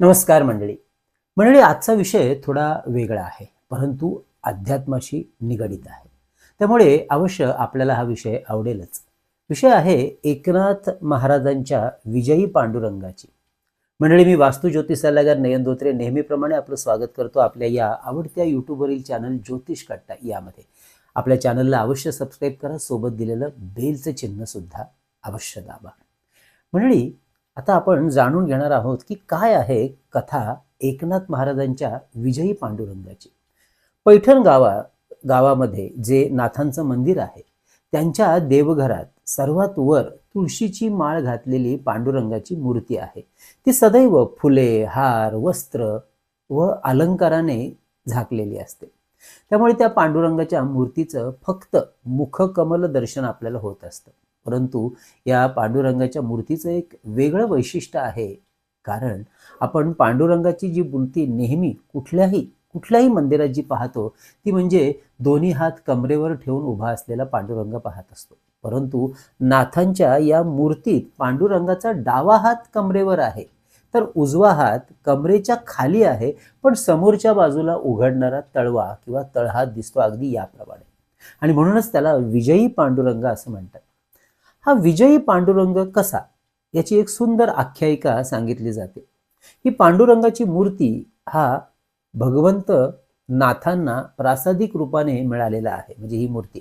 नमस्कार मंडळी. मंडळी आजचा विषय थोडा वेगळा आहे परंतु अध्यात्माशी निगडित आहे. त्यामुळे अवश्य आपल्याला हा विषय आवडेलच. विषय आहे एकनाथ महाराजांच्या विजयी पांडुरंगाची. मंडळी मी वास्तू ज्योतिष सल्लागार नयन धोत्रे नेहमीप्रमाणे आपलं स्वागत करतो आपल्या या आवडत्या यूट्यूबवरील चॅनल ज्योतिष कट्टा यामध्ये. आपल्या चॅनलला अवश्य सबस्क्राईब करा सोबत दिलेलं बेलचं चिन्हसुद्धा अवश्य दाबा. मंडळी आता आपण जाणून घेणार आहोत की काय आहे कथा एकनाथ महाराजांच्या विजयी पांडुरंगाची. पैठण गावा गावामध्ये जे नाथांचं मंदिर आहे त्यांच्या देवघरात सर्वात वर तुळशीची माळ घातलेली पांडुरंगाची मूर्ती आहे. ती सदैव फुले हार वस्त्र व अलंकाराने झाकलेली असते. त्यामुळे त्या पांडुरंगाच्या मूर्तीचं फक्त मुखकमल दर्शन आपल्याला होत असतं. परंतु या पांडुरंगाच्या मूर्तीचं एक वेगळं वैशिष्ट्य आहे. कारण आपण पांडुरंगाची जी मूर्ती नेहमी कुठल्याही कुठल्याही मंदिरात जी पाहतो ती म्हणजे दोन्ही हात कमरेवर ठेवून उभा असलेला पांडुरंग पाहत असतो. परंतु नाथांच्या या मूर्तीत पांडुरंगाचा डावा हात कमरेवर आहे. तर उजवा हात कमरेच्या खाली आहे पण समोरच्या बाजूला उघडणारा तळवा किंवा तळहात दिसतो अगदी याप्रमाणे. आणि म्हणूनच त्याला विजयी पांडुरंग असं म्हणतात. हा विजयी पांडुरंग कसा? याची एक सुंदर आख्यायिका सांगितली जाते. ही पांडुरंगाची मूर्ती हा भगवंत नाथांना प्रासादिक रूपाने मिळालेला आहे. म्हणजे ही मूर्ती.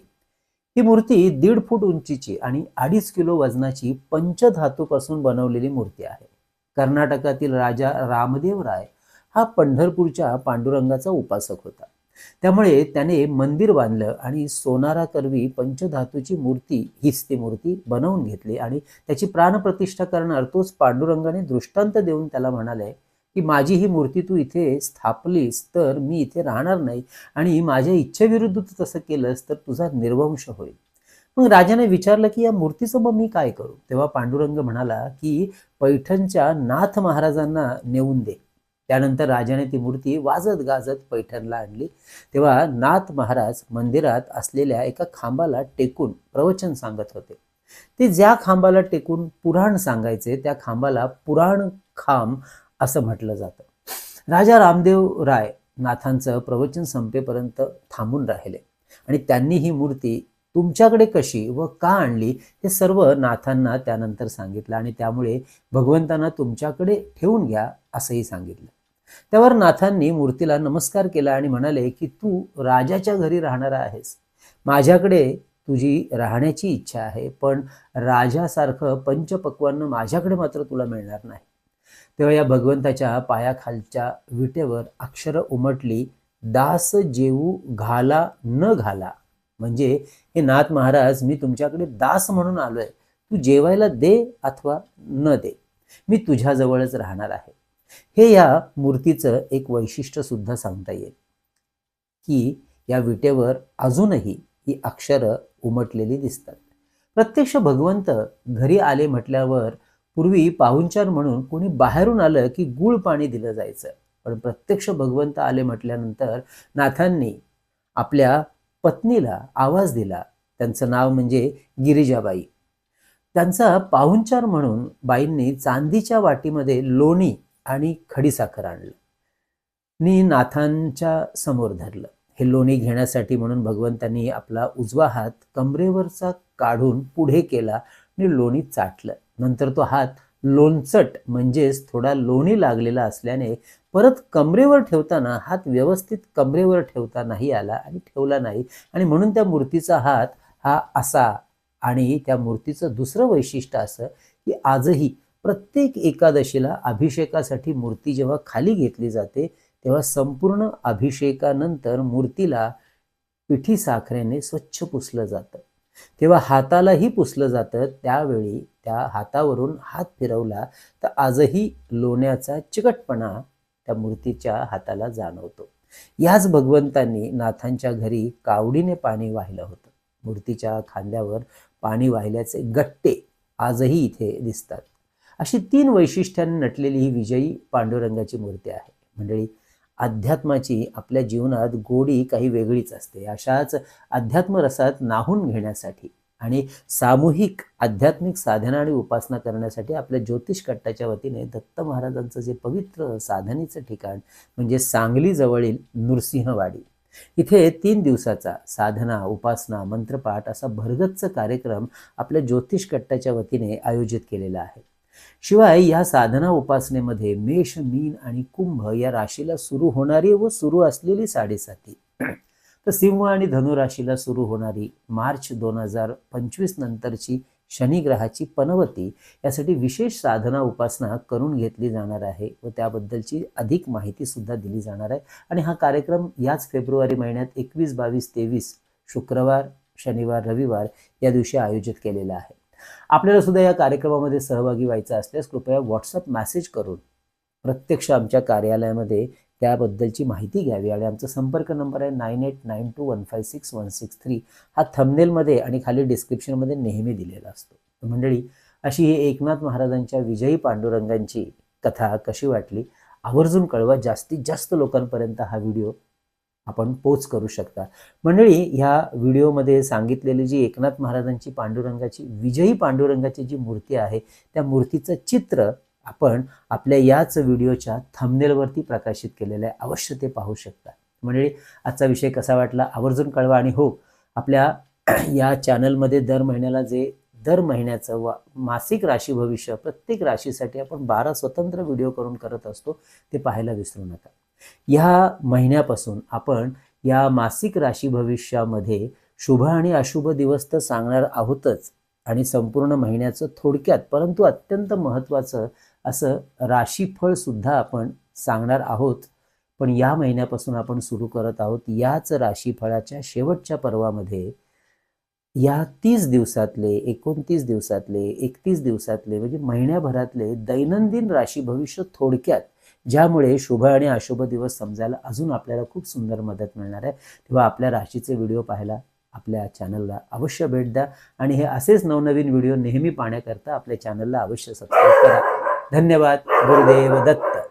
ही मूर्ती दीड फूट उंचीची आणि अडीच किलो वजनाची पंचधातूपासून बनवलेली मूर्ती आहे. कर्नाटकातील राजा रामदेव राय हा पंढरपूरच्या पांडुरंगाचा उपासक होता. त्यामुळे त्याने मंदिर बांधलं आणि सोनारा करवी पंचधातूची मूर्ती हीच ती मूर्ती बनवून घेतली आणि त्याची प्राणप्रतिष्ठा करणार तोच पांडुरंगाने दृष्टांत देऊन त्याला म्हणाले की माझी ही मूर्ती तू इथे स्थापलीस तर मी इथे राहणार नाही आणि माझ्या इच्छेविरुद्ध तू तसं केलंस तर तुझा निर्वंश होईल. मग राजाने विचारलं की या मूर्तीचं मग मी काय करू? तेव्हा पांडुरंग म्हणाला की पैठणच्या नाथ महाराजांना नेऊन दे. त्यानंतर राजाने ती मूर्ती वाजत गाजत पैठणला आणली. तेव्हा नाथ महाराज मंदिरात असलेल्या एका खांबाला टेकून प्रवचन सांगत होते. ते ज्या खांबाला टेकून पुराण सांगायचे त्या खांबाला पुराण खांब असं म्हटलं जातं. राजा रामदेव राय नाथांचं प्रवचन संपेपर्यंत थांबून राहिले. आणि त्यांनी ही मूर्ती तुमच्याकडे कशी व का आणली हे सर्व नाथांना त्यानंतर सांगितलं आणि त्यामुळे भगवंतांना तुमच्याकडे ठेवून घ्या असंही सांगितलं. त्यावर नाथांनी मूर्तीला नमस्कार केला आणि म्हणाले की तू राजाच्या घरी राहणारा आहेस. माझ्याकडे तुझी राहण्याची इच्छा आहे पण राजासारखं पंचपक्वान्न माझ्याकडे मात्र तुला मिळणार नाही. तेव्हा या भगवंताच्या पायाखालच्या विटेवर अक्षरं उमटली दास जेऊ घाला न घाला. म्हणजे हे नाथ महाराज मी तुमच्याकडे दास म्हणून आलोय. तू जेवायला दे अथवा न दे. मी तुझ्याजवळच राहणार आहे. हे या मूर्तीचं एक वैशिष्ट्य सुद्धा सांगता येईल. की या विटेवर अजूनही ही अक्षरं उमटलेली दिसतात. प्रत्यक्ष भगवंत घरी आले म्हटल्यावर पूर्वी पाहुणचार म्हणून कोणी बाहेरून आलं की गुळ पाणी दिलं जायचं. पण प्रत्यक्ष भगवंत आले म्हटल्यानंतर नाथांनी आपल्या पत्नीला आवाज दिला. त्यांचं नाव म्हणजे गिरिजाबाई. त्यांचा पाहुणचार म्हणून बाईंनी चांदीच्या वाटीमध्ये लोणी आणि खडीसाखर आणलं. नी नाथांच्या समोर धरलं. हे लोणी घेण्यासाठी म्हणून भगवंतांनी आपला उजवा हात कमरेवरचा काढून पुढे केला आणि लोणी चाटलं. नंतर तो हात लोणचट म्हणजेच थोडा लोणी लागलेला असल्याने परत कमरेवर ठेवताना हात व्यवस्थित कमरेवर ठेवता नाही आला आणि ठेवला नाही. आणि म्हणून त्या मूर्तीचा हात हा असा आणि त्या मूर्तीचं दुसरं वैशिष्ट्य असं की आजही प्रत्येक एकादशीला अभिषेकासाठी मूर्ती जेव्हा खाली घेतली जाते तेव्हा संपूर्ण अभिषेकानंतर मूर्तीला पिठी साखरेने स्वच्छ पुसलं जातं. तेव्हा हातालाही पुसलं जातं. त्यावेळी त्या हातावरून हात फिरवला तर आजही लोण्याचा चिकटपणा त्या मूर्तीच्या हाताला जाणवतो. याच भगवंतांनी नाथांच्या घरी कावडीने पाणी वाहिलं होतं. मूर्तीच्या खांद्यावर पाणी वाहिल्याचे गट्टे आजही इथे दिसतात. अशी तीन वैशिष्ट्यांनी नटलेली ही विजयी पांडुरंगाची मूर्ती आहे. मंडळी अध्यात्माची आपल्या जीवनात गोडी काही वेगळीच असते. अशाच अध्यात्मरसात नाहून घेण्यासाठी आणि सामूहिक आध्यात्मिक साधना आणि उपासना करण्यासाठी आपल्या ज्योतिष कट्टाच्या वतीने दत्त महाराजांचं जे पवित्र साधनेचं ठिकाण म्हणजे सांगलीजवळील नृसिंहवाडी. इथे तीन दिवसाचा साधना उपासना मंत्रपाठ असा भरगच्च कार्यक्रम आपल्या ज्योतिष कट्टाच्या वतीने आयोजित केलेला आहे. शिवाय या साधना उपासनेमध्ये मेष मीन आणि कुंभ या राशीला सुरू होणारी व सुरू असलेली साडेसाती. तर सिंह आणि धनुराशीला सुरू होणारी मार्च दोन हजार पंचवीस नंतरची शनिग्रहाची पनवती यासाठी विशेष साधना उपासना करून घेतली जाणार आहे व त्याबद्दलची अधिक माहिती सुद्धा दिली जाणार आहे. आणि हा कार्यक्रम याच फेब्रुवारी महिन्यात एकवीस बावीस तेवीस शुक्रवार शनिवार रविवार या दिवशी आयोजित केलेला आहे. आपल्याला सुद्धा या कार्यक्रमामध्ये सहभागी व्हायचं असल्यास कृपया व्हॉट्सअप मेसेज करून प्रत्यक्ष आमच्या कार्यालयामध्ये त्याबद्दलची माहिती घ्यावी आणि आमचा संपर्क नंबर आहे nine eight nine two one five six one six three हा थंबनेलमध्ये आणि खाली डिस्क्रिप्शनमध्ये नेहमी दिलेला असतो. मंडळी अशी ही एकनाथ महाराजांच्या विजयी पांडुरंगांची कथा कशी वाटली? आवर्जून कळवा. जास्तीत जास्त लोकांपर्यंत हा व्हिडिओ आपण पोच करू शकता. मंडळी ह्या व्हिडिओमध्ये सांगितलेली जी एकनाथ महाराजांची पांडुरंगाची विजयी पांडुरंगाची जी मूर्ती आहे त्या मूर्तीचं चित्र आपण आपल्या याच व्हिडिओच्या थंबनेलवरती प्रकाशित केलेलं आहे. अवश्य ते पाहू शकता. मंडळी आजचा विषय कसा वाटला? आवर्जून कळवा आणि हो आपल्या या चॅनलमध्ये दर महिन्याला जे दर महिन्याचं वा मासिक राशी भविष्य प्रत्येक राशीसाठी आपण बारा स्वतंत्र व्हिडिओ करून करत असतो ते पाहायला विसरू नका. या महिन्यापासून आपण या मासिक राशी भविष्यामध्ये शुभ आणि अशुभ दिवस तर सांगणार आहोतच आणि संपूर्ण महिन्याचं थोडक्यात परंतु अत्यंत महत्त्वाचं असं राशीफळ सुद्धा आपण सांगणार आहोत. पण या महिन्यापासून आपण सुरू करत आहोत याच राशीफळाच्या शेवटच्या पर्वामध्ये. या तीस दिवसातले एकोणतीस दिवसातले एकतीस दिवसातले म्हणजे महिन्याभरातले दैनंदिन राशी भविष्य थोडक्यात ज्यामुळे शुभ आणि अशुभ दिवस समजायला अजून आपल्याला खूप सुंदर मदत मिळणार आहे. तेव्हा आपल्या राशीचे व्हिडिओ पाहायला आपल्या चॅनलला अवश्य भेट द्या. आणि हे असेच नवनवीन व्हिडिओ नेहमी पाहण्याकरता आपल्या चॅनलला अवश्य सबस्क्राईब करा. धन्यवाद. गुरुदेव दत्त.